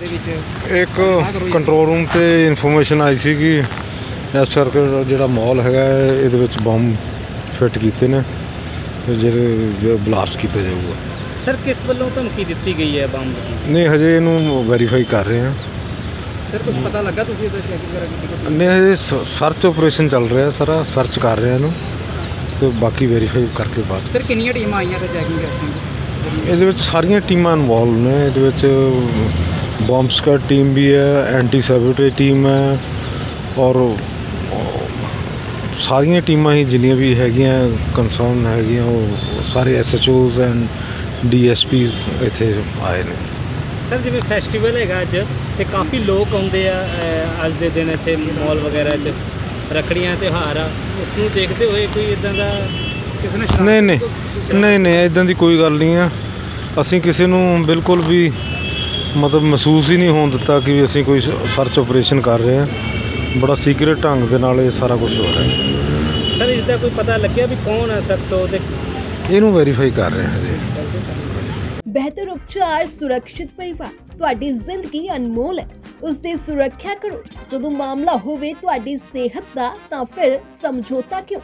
ਦੇ ਵਿੱਚ ਇੱਕ ਕੰਟਰੋਲ ਰੂਮ ਤੇ ਇਨਫੋਰਮੇਸ਼ਨ ਆਈ ਸੀ ਕਿ ਇਸ ਕਰਕੇ ਜਿਹੜਾ ਮਾਲ ਹੈਗਾ ਇਹਦੇ ਵਿੱਚ ਬੰਬ ਫਿੱਟ ਕੀਤੇ ਨੇ। ਤੇ ਜਿਹੜੇ ਜੋ ਬਲਾਸਟ ਕੀਤਾ ਜਾਊਗਾ। ਸਰ ਕਿਸ ਵੱਲੋਂ ਧਮਕੀ ਦਿੱਤੀ ਗਈ ਹੈ ਬੰਬ ਦੀ? ਨਹੀਂ ਹਜੇ ਇਹਨੂੰ ਵੈਰੀਫਾਈ ਕਰ ਰਹੇ ਹਾਂ। ਸਰ ਕੁਝ ਪਤਾ ਲੱਗਾ ਤੁਸੀਂ ਇਹਦਾ ਚੈਕਿੰਗ ਵਗੈਰਾ ਕੀਤੀ ਨਹੀਂ ਹਜੇ ਸਰਚ ਆਪਰੇਸ਼ਨ ਚੱਲ ਰਿਹਾ ਸਾਰਾ। ਸਰਚ ਕਰ ਰਹੇ ਹਾਂ ਇਹਨੂੰ। ਤੇ ਬਾਕੀ ਵੈਰੀਫਾਈ ਕਰਕੇ ਬਾਅਦ ਸਰ ਕਿੰਨੀਆਂ ਟੀਮਾਂ ਆਈਆਂ ਤੇ ਚੈਕਿੰਗ ਕਰਦੀਆਂ? ਇਹਦੇ ਵਿੱਚ ਸਾਰੀਆਂ ਟੀਮਾਂ ਇਨਵੋਲਵ ਨੇ। ਇਹਦੇ ਵਿੱਚ ਬੰਬ ਸਕਰ ਟੀਮ ਵੀ ਹੈ ਐਂਟੀ ਸੈਬੋਟੇਜ ਟੀਮ ਹੈ ਔਰ ਸਾਰੀਆਂ ਟੀਮਾਂ ਹੀ ਜਿੰਨੀਆਂ ਵੀ ਹੈਗੀਆਂ ਕੰਸਰਨ ਹੈਗੀਆਂ ਉਹ ਸਾਰੇ ਐਸਐਚਓਜ਼ ਐਂਡ ਡੀਐਸਪੀਸ ਇੱਥੇ ਆਏ ਨੇ। ਸਰ ਜਿਵੇਂ ਫੈਸਟੀਵਲ ਹੈਗਾ ਅੱਜ ਤੇ ਕਾਫੀ ਲੋਕ ਆਉਂਦੇ ਆ ਅਹ, ਅੱਜ ਦੇ ਦਿਨ ਇੱਥੇ ਮਾਲ ਵਗੈਰਾ 'ਚ ਰੱਖੜੀਆਂ ਤਿਉਹਾਰ ਆ ਉਸ ਨੂੰ ਦੇਖਦੇ ਹੋਏ ਕੋਈ ਇਦਾਂ ਦਾ ਕਿਸੇ ਨੇ ਸ਼ਰਾਰਤ- ਨਹੀਂ ਨਹੀਂ ਸ਼ਰਾਰਤ- ਨਹੀਂ ਨਹੀਂ ਇਦਾਂ ਦੀ ਕੋਈ ਗੱਲ ਨਹੀਂ ਆ। ਅਸੀਂ ਕਿਸੇ ਨੂੰ ਬਿਲਕੁਲ ਵੀ ਮਤਲਬ ਮਹਿਸੂਸ ਹੀ ਨਹੀਂ ਹੋਣ ਦਿੱਤਾ ਕਿ ਵੀ ਅਸੀਂ ਕੋਈ ਸਰਚ ਆਪਰੇਸ਼ਨ ਕਰ ਰਹੇ ਹਾਂ। ਬੜਾ ਸੀਕ੍ਰੀਟ ਢੰਗ ਦੇ ਨਾਲ ਇਹ ਸਾਰਾ ਕੁਝ ਹੋ ਰਿਹਾ ਹੈ। ਸਰ ਇਸ ਦਾ ਕੋਈ ਪਤਾ ਲੱਗਿਆ ਵੀ ਕੌਣ ਹੈ ਸ਼ਖਸ ਉਹ ਤੇ? ਇਹਨੂੰ ਵੈਰੀਫਾਈ ਕਰ ਰਹੇ ਹਾਂ ਜੀ। ਬਿਹਤਰ ਉਪਚਾਰ ਸੁਰੱਖਿਅਤ ਪਰਿਵਾਰ ਤੁਹਾਡੀ ਜ਼ਿੰਦਗੀ ਅਨਮੋਲ ਹੈ। ਉਸ ਦੀ ਸੁਰੱਖਿਆ ਕਰੋ। ਜਦੋਂ ਮਾਮਲਾ ਹੋਵੇ ਤੁਹਾਡੀ ਸਿਹਤ ਦਾ ਤਾਂ ਫਿਰ ਸਮਝੌਤਾ ਕਿਉਂ?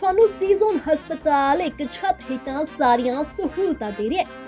ਤੁਹਾਨੂੰ ਸੀਜ਼ਨ ਹਸਪਤਾਲ ਇੱਕ ਛੱਤ ਹੇਠਾਂ ਸਾਰੀਆਂ ਸਹੂਲਤਾਂ ਦੇ ਰਿਹਾ ਹੈ।